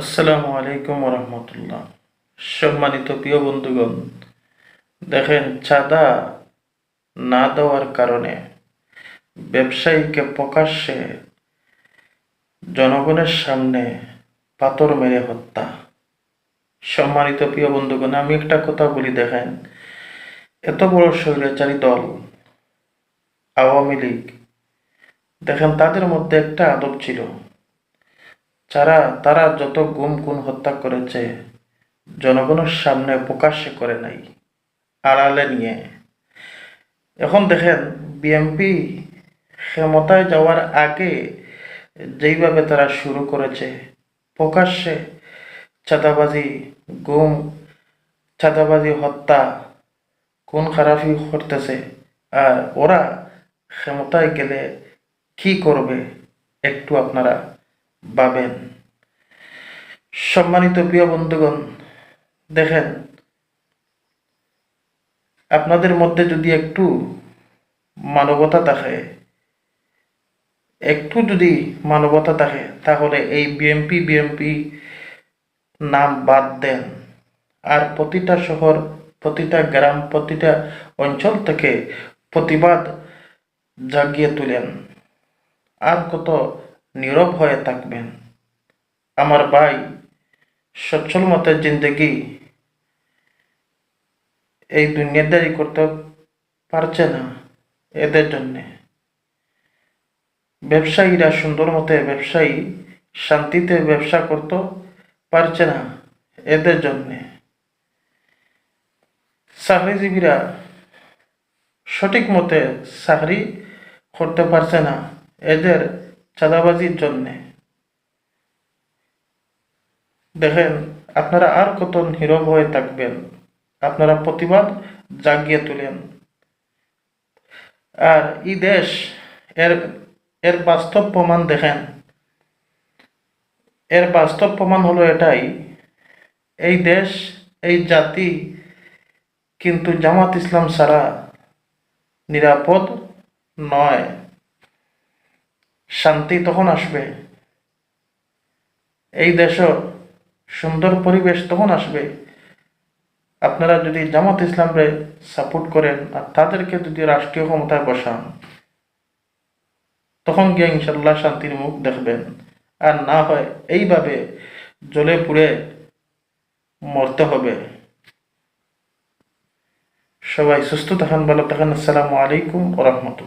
আসসালামু আলাইকুম রহমতুল্লাহ সম্মানিত প্রিয় বন্ধুগণ, দেখেন, চাঁদা না দেওয়ার কারণে ব্যবসায়ীকে প্রকাশ্যে জনগণের সামনে পাথর মেরে হত্যা। সম্মানিত প্রিয় বন্ধুগণ, আমি একটা কথা বলি, দেখেন, এত বড় স্বৈরাচারী দল, আওয়ামী লীগ, দেখেন, তাদের মধ্যে একটা আদব ছিল যারা, তারা যত গুম খুন হত্যা করেছে, জনগণের সামনে প্রকাশ্যে করে নাই, আড়ালে নিয়ে। এখন দেখেন, বিএমপি ক্ষমতায় যাওয়ার আগে যেইভাবে তারা শুরু করেছে, প্রকাশ্যে চাঁদাবাজি, গুম, চাঁদাবাজি, হত্যা কোন খারাপি করতেছে, আর ওরা ক্ষমতায় গেলে কি করবে, একটু আপনারা ভাবেন সম্মানিত প্রিয় বন্ধুগণ, দেখেন, আপনাদের মধ্যে যদি একটু মানবতা থাকে, একটু যদি মানবতা থাকে, তাহলে এই বিএমপি বিএমপি নাম বাদ দেন। আর প্রতিটা শহর, প্রতিটা গ্রাম, প্রতিটা অঞ্চল থেকে প্রতিবাদ জাগিয়ে তুলেন। আর কত নীরব হয়ে থাকবেন। আমার ভাই সচ্ছল মতের জিন্দগি এই দুনিয়াদারি করতে পারছে না এদের জন্যে। ব্যবসায়ীরা সুন্দর মতে ব্যবসায়ী শান্তিতে ব্যবসা করতে পারছে না এদের জন্যে। চাকরিজীবীরা সঠিক মতে চাকরি করতে পারছে না। এদের চাঁদাবাজির জন্যে। দেখেন, আপনারা আর কত নীরব হয়ে থাকবেন। আপনারা প্রতিবাদ জাগিয়ে তুলেন। আর এই দেশ, এর এর বাস্তব প্রমাণ দেখেন। এর বাস্তব প্রমাণ হলো এটাই, এই দেশ, এই জাতি কিন্তু জামাত ইসলাম ছাড়া নিরাপদ নয়। শান্তি তখন আসবে। এই দেশও সুন্দর পরিবেশ তখন আসবে। আপনারা যদি জামাত ইসলামরে সাপোর্ট করেন আর তাদেরকে যদি রাষ্ট্রীয় ক্ষমতায় বসান, তখন গিয়ে ইনশাল্লাহ শান্তির মুখ দেখবেন। আর না হয় এইভাবে জ্বলে পুড়ে মরতে হবে। সবাই সুস্থ থাকেন, ভালো থাকেন। আসসালামু আলাইকুম রহমতুল্লাহ।